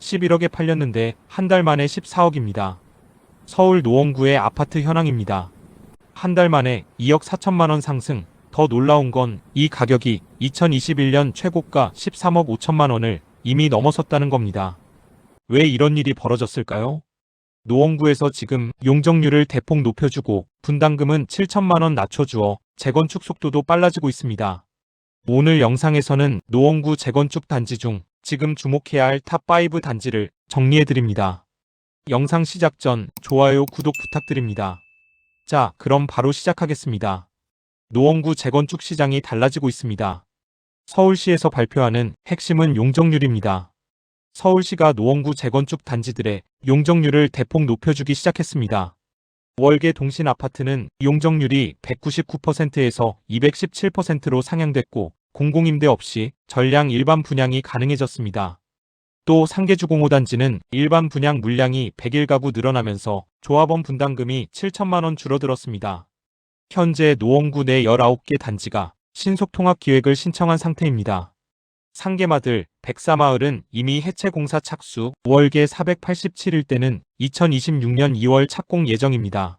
11억에 팔렸는데 한 달 만에 14억입니다. 서울 노원구의 아파트 현황입니다. 한 달 만에 2억 4천만 원 상승. 더 놀라운 건 이 가격이 2021년 최고가 13억 5천만 원을 이미 넘어섰다는 겁니다. 왜 이런 일이 벌어졌을까요? 노원구에서 지금 용적률을 대폭 높여주고 분담금은 7천만 원 낮춰주어 재건축 속도도 빨라지고 있습니다. 오늘 영상에서는 노원구 재건축 단지 중 지금 주목해야 할 탑5 단지를 정리해드립니다. 영상 시작 전 좋아요, 구독 부탁드립니다. 자, 그럼 바로 시작하겠습니다. 노원구 재건축 시장이 달라지고 있습니다. 서울시에서 발표하는 핵심은 용적률입니다. 서울시가 노원구 재건축 단지들의 용적률을 대폭 높여주기 시작했습니다. 월계 동신 아파트는 용적률이 199%에서 217%로 상향됐고 공공임대 없이 전량 일반 분양이 가능해졌습니다. 또 상계주 공호 단지는 일반 분양 물량이 100일 가구 늘어나면서 조합원 분담금이 7천만 원 줄어들었습니다. 현재 노원구 내 19개 단지가 신속통합기획을 신청한 상태입니다. 상계마들, 백사마을은 이미 해체 공사 착수, 월계 487일 때는 2026년 2월 착공 예정입니다.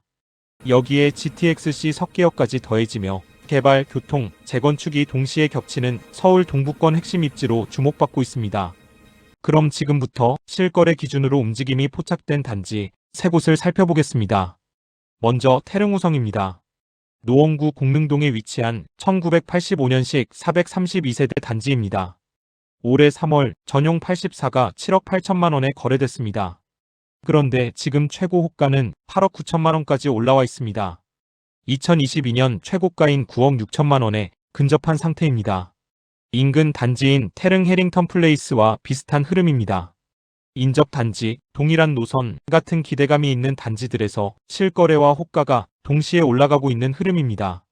여기에 GTX-C 석계역까지 더해지며 개발, 교통, 재건축이 동시에 겹치는 서울 동부권 핵심 입지로 주목받고 있습니다. 그럼 지금부터 실거래 기준으로 움직임이 포착된 단지 세 곳을 살펴보겠습니다. 먼저 태릉우성입니다. 노원구 공릉동에 위치한 1985년식 432세대 단지입니다. 올해 3월 전용 84가 7억 8천만 원에 거래됐습니다. 그런데 지금 최고 호가는 8억 9천만 원까지 올라와 있습니다. 2022년 최고가인 9억 6천만 원에 근접한 상태입니다. 인근 단지인 태릉 해링턴 플레이스와 비슷한 흐름입니다. 인접 단지, 동일한 노선 같은 기대감이 있는 단지들에서 실거래와 호가가 동시에 올라가고 있는 흐름입니다.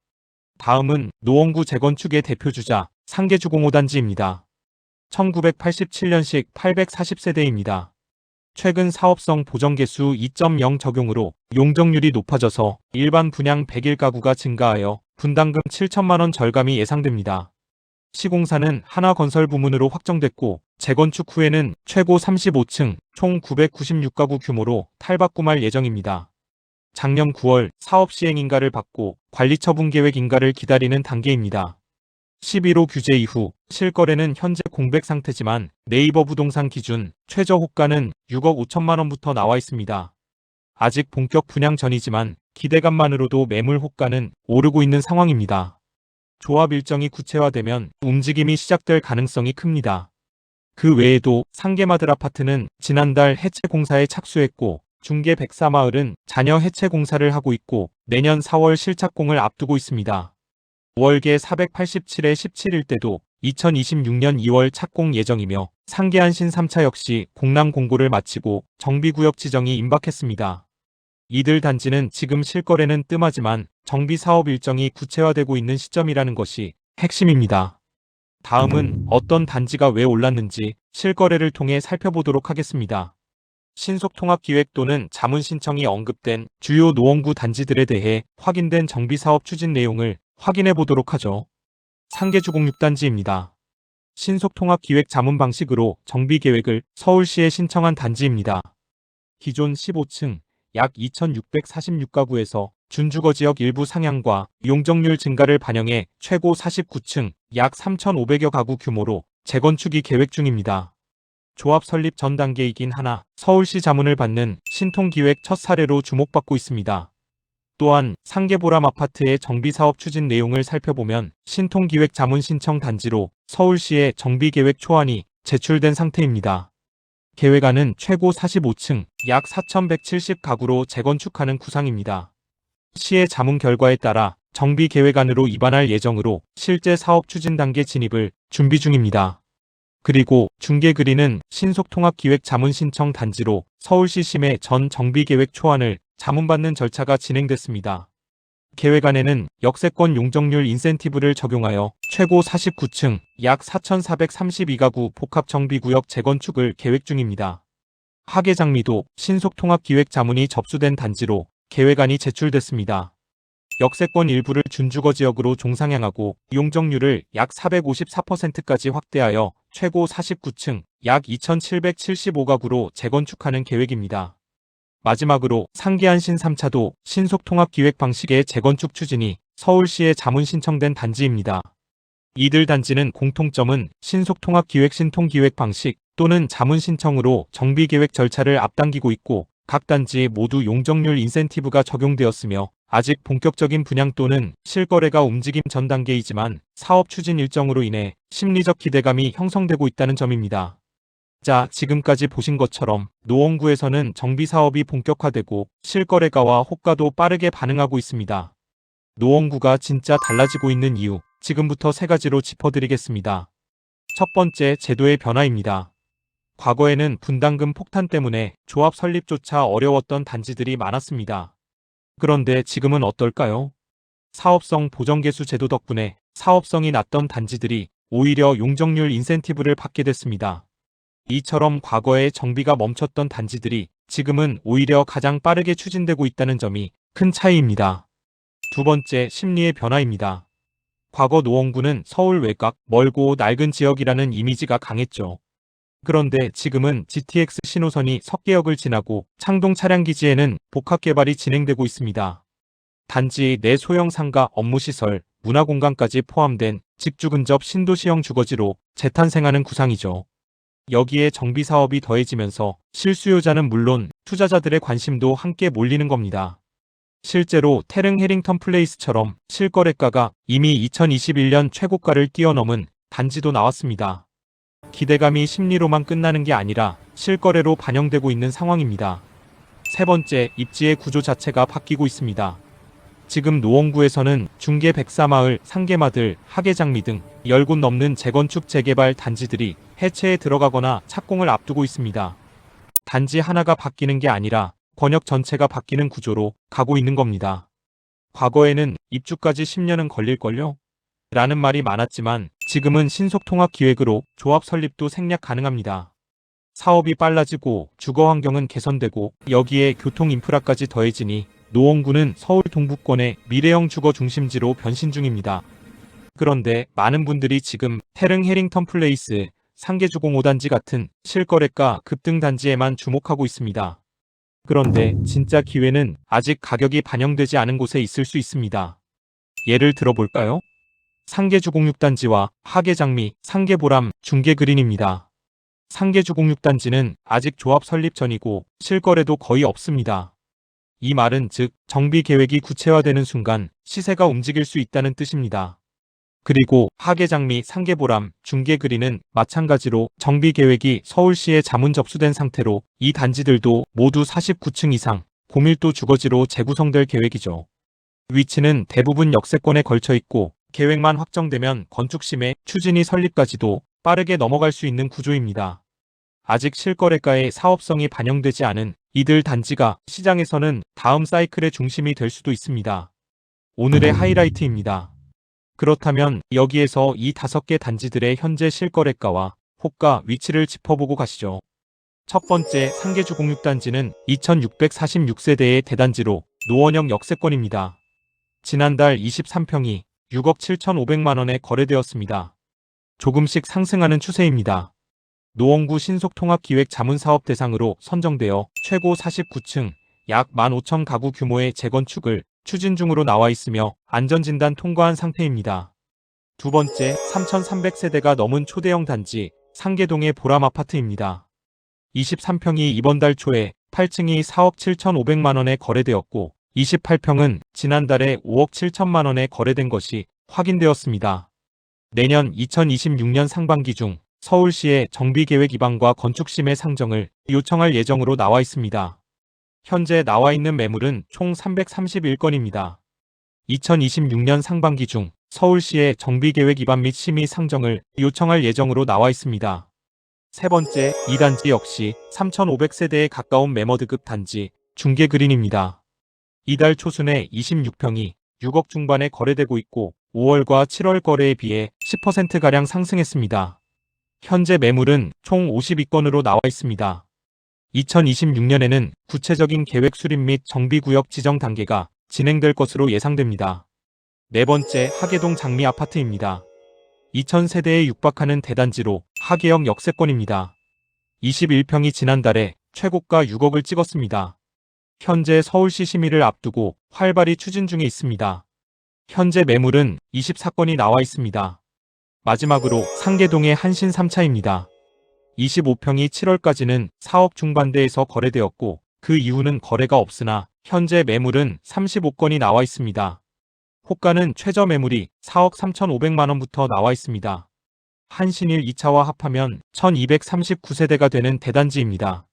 다음은 노원구 재건축의 대표주자 상계주공호 단지입니다. 1987년식 840세대입니다. 최근 사업성 보정개수 2.0 적용으로 용적률이 높아져서 일반 분양 100일 가구가 증가하여 분담금 7천만 원 절감이 예상됩니다. 시공사는 하나건설 부문으로 확정됐고 재건축 후에는 최고 35층 총 996가구 규모로 탈바꿈할 예정입니다. 작년 9월 사업 시행 인가를 받고 관리 처분 계획 인가를 기다리는 단계입니다. 11호 규제 이후 실거래는 현재 공백 상태지만 네이버 부동산 기준 최저 호가는 6억 5천만 원부터 나와 있습니다. 아직 본격 분양 전이지만 기대감만으로도 매물 호가는 오르고 있는 상황입니다. 조합 일정이 구체화되면 움직임이 시작될 가능성이 큽니다. 그 외에도 상계마들 아파트는 지난달 해체 공사에 착수했고 중계 백사마을은 잔여 해체 공사를 하고 있고 내년 4월 실착공을 앞두고 있습니다. 월계 487에 17일 때도 2026년 2월 착공 예정이며 상계안신 3차 역시 공람 공고를 마치고 정비구역 지정이 임박했습니다. 이들 단지는 지금 실거래는 뜸하지만 정비 사업 일정이 구체화되고 있는 시점이라는 것이 핵심입니다. 다음은 어떤 단지가 왜 올랐는지 실거래를 통해 살펴보도록 하겠습니다. 신속통합기획 또는 자문 신청이 언급된 주요 노원구 단지들에 대해 확인된 정비사업 추진 내용을 확인해 보도록 하죠. 상계주공 6단지입니다. 신속통합기획 자문 방식으로 정비계획을 서울시에 신청한 단지입니다. 기존 15층 약 2,646가구에서 준주거 지역 일부 상향과 용적률 증가를 반영해 최고 49층 약 3,500여 가구 규모로 재건축이 계획 중입니다. 조합 설립 전 단계이긴 하나 서울시 자문을 받는 신통기획 첫 사례로 주목받고 있습니다. 또한 상계보람 아파트의 정비사업 추진 내용을 살펴보면 신통기획 자문 신청 단지로 서울시의 정비계획 초안이 제출된 상태입니다. 계획안은 최고 45층 약 4,170가구로 재건축하는 구상입니다. 시의 자문 결과에 따라 정비 계획안으로 입안할 예정으로 실제 사업 추진 단계 진입을 준비 중입니다. 그리고 중개그리는 신속통합기획 자문 신청 단지로 서울시 심의 전 정비계획 초안을 자문받는 절차가 진행됐습니다. 계획안에는 역세권 용적률 인센티브를 적용하여 최고 49층 약 4,432가구 복합정비구역 재건축을 계획 중입니다. 하계장미도 신속통합기획 자문이 접수된 단지로 계획안이 제출됐습니다. 역세권 일부를 준주거 지역으로 종상향하고 용적률을 약 454%까지 확대하여 최고 49층 약 2,775가구로 재건축하는 계획입니다. 마지막으로 상계한 신3차도 신속통합기획 방식의 재건축 추진이 서울시에 자문 신청된 단지입니다. 이들 단지는 공통점은 신속통합기획 신통기획 방식 또는 자문 신청으로 정비계획 절차를 앞당기고 있고 각 단지 모두 용적률 인센티브가 적용되었으며 아직 본격적인 분양 또는 실거래가 움직임 전 단계이지만 사업 추진 일정으로 인해 심리적 기대감이 형성되고 있다는 점입니다. 자, 지금까지 보신 것처럼 노원구에서는 정비 사업이 본격화되고 실거래가와 호가도 빠르게 반응하고 있습니다. 노원구가 진짜 달라지고 있는 이유, 지금부터 세 가지로 짚어드리겠습니다. 첫 번째, 제도의 변화입니다. 과거에는 분담금 폭탄 때문에 조합 설립조차 어려웠던 단지들이 많았습니다. 그런데 지금은 어떨까요? 사업성 보정개수 제도 덕분에 사업성이 낮던 단지들이 오히려 용적률 인센티브를 받게 됐습니다. 이처럼 과거에 정비가 멈췄던 단지들이 지금은 오히려 가장 빠르게 추진되고 있다는 점이 큰 차이입니다. 두 번째, 심리의 변화입니다. 과거 노원구는 서울 외곽, 멀고 낡은 지역이라는 이미지가 강했죠. 그런데 지금은 GTX 신호선이 석계역을 지나고 창동 차량기지에는 복합개발이 진행되고 있습니다. 단지 내 소형 상가 업무시설, 문화공간까지 포함된 집주 근접 신도시형 주거지로 재탄생하는 구상이죠. 여기에 정비 사업이 더해지면서 실수요자는 물론 투자자들의 관심도 함께 몰리는 겁니다. 실제로 테릉 해링턴 플레이스처럼 실거래가가 이미 2021년 최고가를 뛰어넘은 단지도 나왔습니다. 기대감이 심리로만 끝나는 게 아니라 실거래로 반영되고 있는 상황입니다. 세 번째, 입지의 구조 자체가 바뀌고 있습니다. 지금 노원구에서는 중계 백사마을, 상계마들, 하계장미 등 10곳 넘는 재건축 재개발 단지들이 해체에 들어가거나 착공을 앞두고 있습니다. 단지 하나가 바뀌는 게 아니라 권역 전체가 바뀌는 구조로 가고 있는 겁니다. 과거에는 입주까지 10년은 걸릴걸요? 라는 말이 많았지만 지금은 신속통합 기획으로 조합 설립도 생략 가능합니다. 사업이 빨라지고 주거 환경은 개선되고 여기에 교통 인프라까지 더해지니 노원구는 서울 동북권의 미래형 주거 중심지로 변신 중입니다. 그런데 많은 분들이 지금 테릉 해링턴 플레이스, 상계주공 5단지 같은 실거래가 급등 단지에만 주목하고 있습니다. 그런데 진짜 기회는 아직 가격이 반영되지 않은 곳에 있을 수 있습니다. 예를 들어볼까요? 상계주공 6단지와 하계장미, 상계보람, 중계그린입니다. 상계주공 6단지는 아직 조합 설립 전이고 실거래도 거의 없습니다. 이 말은 즉 정비 계획이 구체화되는 순간 시세가 움직일 수 있다는 뜻입니다. 그리고 하계장미, 상계보람, 중계그린은 마찬가지로 정비 계획이 서울시에 자문 접수된 상태로 이 단지들도 모두 49층 이상 고밀도 주거지로 재구성될 계획이죠. 위치는 대부분 역세권에 걸쳐 있고 계획만 확정되면 건축심의 추진이 설립까지도 빠르게 넘어갈 수 있는 구조입니다. 아직 실거래가의 사업성이 반영되지 않은 이들 단지가 시장에서는 다음 사이클의 중심이 될 수도 있습니다. 오늘의 하이라이트입니다. 그렇다면 여기에서 이 다섯 개 단지들의 현재 실거래가와 호가 위치를 짚어보고 가시죠. 첫 번째 상계주 공육단지는 2646세대의 대단지로 노원형 역세권입니다. 지난달 23평이 6억 7,500만 원에 거래되었습니다. 조금씩 상승하는 추세입니다. 노원구 신속통합기획 자문사업 대상으로 선정되어 최고 49층 약 15,000 가구 규모의 재건축을 추진 중으로 나와 있으며 안전진단 통과한 상태입니다. 두 번째 3,300세대가 넘은 초대형 단지 상계동의 보람 아파트입니다. 23평이 이번 달 초에 8층이 4억 7,500만 원에 거래되었고 28평은 지난달에 5억 7천만 원에 거래된 것이 확인되었습니다. 내년 2026년 상반기 중 서울시의 정비계획 입안과 건축심의 상정을 요청할 예정으로 나와 있습니다. 현재 나와 있는 매물은 총 331건입니다. 2026년 상반기 중 서울시의 정비계획 입안 및 심의 상정을 요청할 예정으로 나와 있습니다. 세 번째, 이 단지 역시 3,500세대에 가까운 매머드급 단지 중계그린입니다. 이달 초순에 26평이 6억 중반에 거래되고 있고 5월과 7월 거래에 비해 10%가량 상승했습니다. 현재 매물은 총 52건으로 나와 있습니다. 2026년에는 구체적인 계획 수립 및 정비구역 지정 단계가 진행될 것으로 예상됩니다. 네 번째 하계동 장미 아파트입니다. 2000세대에 육박하는 대단지로 하계역 역세권입니다. 21평이 지난달에 최고가 6억을 찍었습니다. 현재 서울시 심의를 앞두고 활발히 추진 중에 있습니다. 현재 매물은 24건이 나와 있습니다. 마지막으로 상계동의 한신 3차입니다. 25평이 7월까지는 4억 중반대에서 거래되었고 그 이후는 거래가 없으나 현재 매물은 35건이 나와 있습니다. 호가는 최저 매물이 4억 3,500만 원부터 나와 있습니다. 한신일 2차와 합하면 1239세대가 되는 대단지입니다.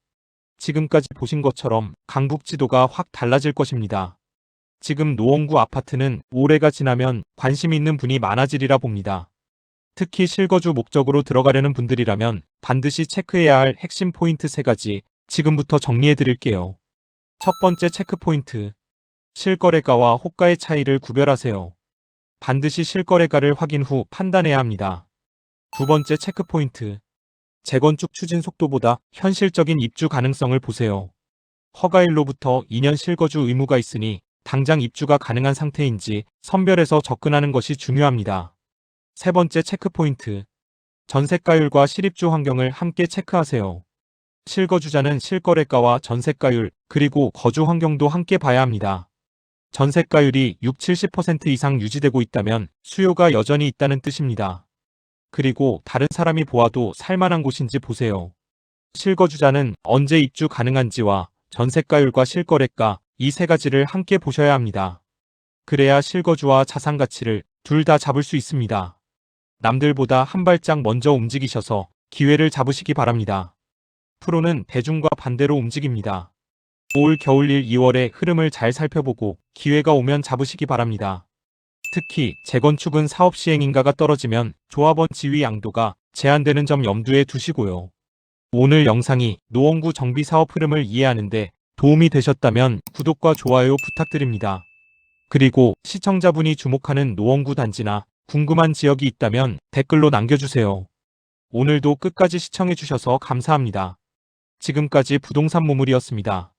지금까지 보신 것처럼 강북 지도가 확 달라질 것입니다. 지금 노원구 아파트는 올해가 지나면 관심 있는 분이 많아지리라 봅니다. 특히 실거주 목적으로 들어가려는 분들이라면 반드시 체크해야 할 핵심 포인트 세 가지 지금부터 정리해 드릴게요. 첫 번째 체크 포인트. 실거래가와 호가의 차이를 구별하세요. 반드시 실거래가를 확인 후 판단해야 합니다. 두 번째 체크 포인트. 재건축 추진 속도보다 현실적인 입주 가능성을 보세요. 허가일로부터 2년 실거주 의무가 있으니 당장 입주가 가능한 상태인지 선별해서 접근하는 것이 중요합니다. 세 번째 체크 포인트. 전세가율과 실입주 환경을 함께 체크하세요. 실거주자는 실거래가와 전세가율, 그리고 거주 환경도 함께 봐야 합니다. 전세가율이 6, 70% 이상 유지되고 있다면 수요가 여전히 있다는 뜻입니다. 그리고 다른 사람이 보아도 살만한 곳인지 보세요. 실거주자는 언제 입주 가능한지와 전세가율과 실거래가 이 세 가지를 함께 보셔야 합니다. 그래야 실거주와 자산 가치를 둘 다 잡을 수 있습니다. 남들보다 한 발짝 먼저 움직이셔서 기회를 잡으시기 바랍니다. 프로는 대중과 반대로 움직입니다. 올 겨울일 2월의 흐름을 잘 살펴보고 기회가 오면 잡으시기 바랍니다. 특히 재건축은 사업 시행 인가가 떨어지면 조합원 지위 양도가 제한되는 점 염두에 두시고요. 오늘 영상이 노원구 정비 사업 흐름을 이해하는데 도움이 되셨다면 구독과 좋아요 부탁드립니다. 그리고 시청자분이 주목하는 노원구 단지나 궁금한 지역이 있다면 댓글로 남겨주세요. 오늘도 끝까지 시청해주셔서 감사합니다. 지금까지 부동산 모물이었습니다.